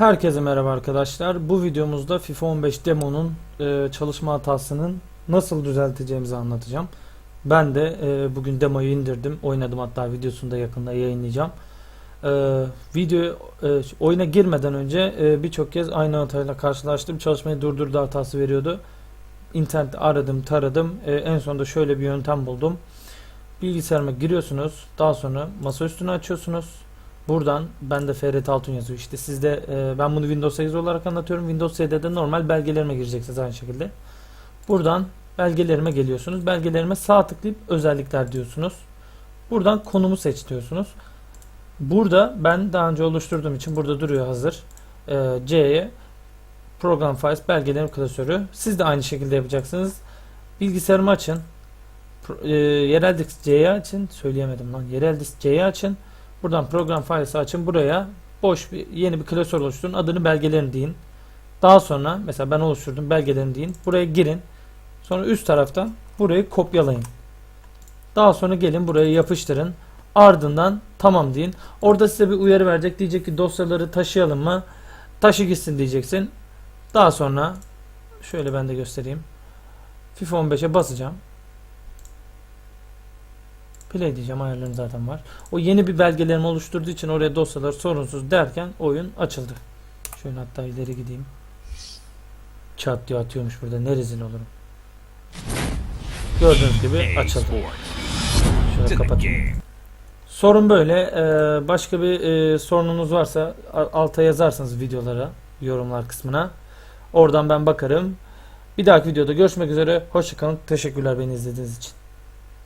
Herkese merhaba arkadaşlar. Bu videomuzda FIFA 15 demonun e, çalışma hatasının nasıl düzelteceğimizi anlatacağım. Ben de e, bugün demoyu indirdim. Oynadım hatta videosunu da yakında yayınlayacağım. E, video e, oyuna girmeden önce e, birçok kez aynı hatayla karşılaştım. Çalışmayı durdurdu hatası veriyordu. İnternette aradım, taradım. E, en sonunda şöyle bir yöntem buldum. Bilgisayarıma giriyorsunuz. Daha sonra masa üstünü açıyorsunuz. Buradan ben de Ferhat Altun yazıyor. İşte sizde e, ben bunu Windows 8 olarak anlatıyorum. Windows 7'de de normal belgelerime gireceksiniz aynı şekilde. Buradan belgelerime geliyorsunuz. Belgelerime sağ tıklayıp özellikler diyorsunuz. Buradan konumu seç diyorsunuz. Burada ben daha önce oluşturduğum için burada duruyor hazır. E, C'ye program files belgelerim klasörü. Siz de aynı şekilde yapacaksınız. Bilgisayarımı açın. E, yerel disk C'yi açın. Söyleyemedim lan. Yerel disk C'yi açın. Buradan program filesi açın. Buraya boş bir yeni bir klasör oluşturun. Adını belgelerin deyin. Daha sonra mesela ben oluşturdum belgelerin deyin. Buraya girin. Sonra üst taraftan burayı kopyalayın. Daha sonra gelin buraya yapıştırın. Ardından tamam deyin. Orada size bir uyarı verecek. Diyecek ki dosyaları taşıyalım mı? Taşı gitsin diyeceksin. Daha sonra şöyle ben de göstereyim. FIFA 15'e basacağım. Play diyeceğim ayarlarım zaten var. O yeni bir belgelerimi oluşturduğu için oraya dosyalar sorunsuz derken oyun açıldı. Şöyle hatta ileri gideyim. Çat diye atıyormuş burada. Ne rezil olurum. Gördüğünüz gibi açıldı. Şöyle kapatayım. Sorun böyle. Ee, başka bir e, sorununuz varsa alta yazarsınız videolara, yorumlar kısmına. Oradan ben bakarım. Bir dahaki videoda görüşmek üzere. Hoşçakalın. Teşekkürler beni izlediğiniz için.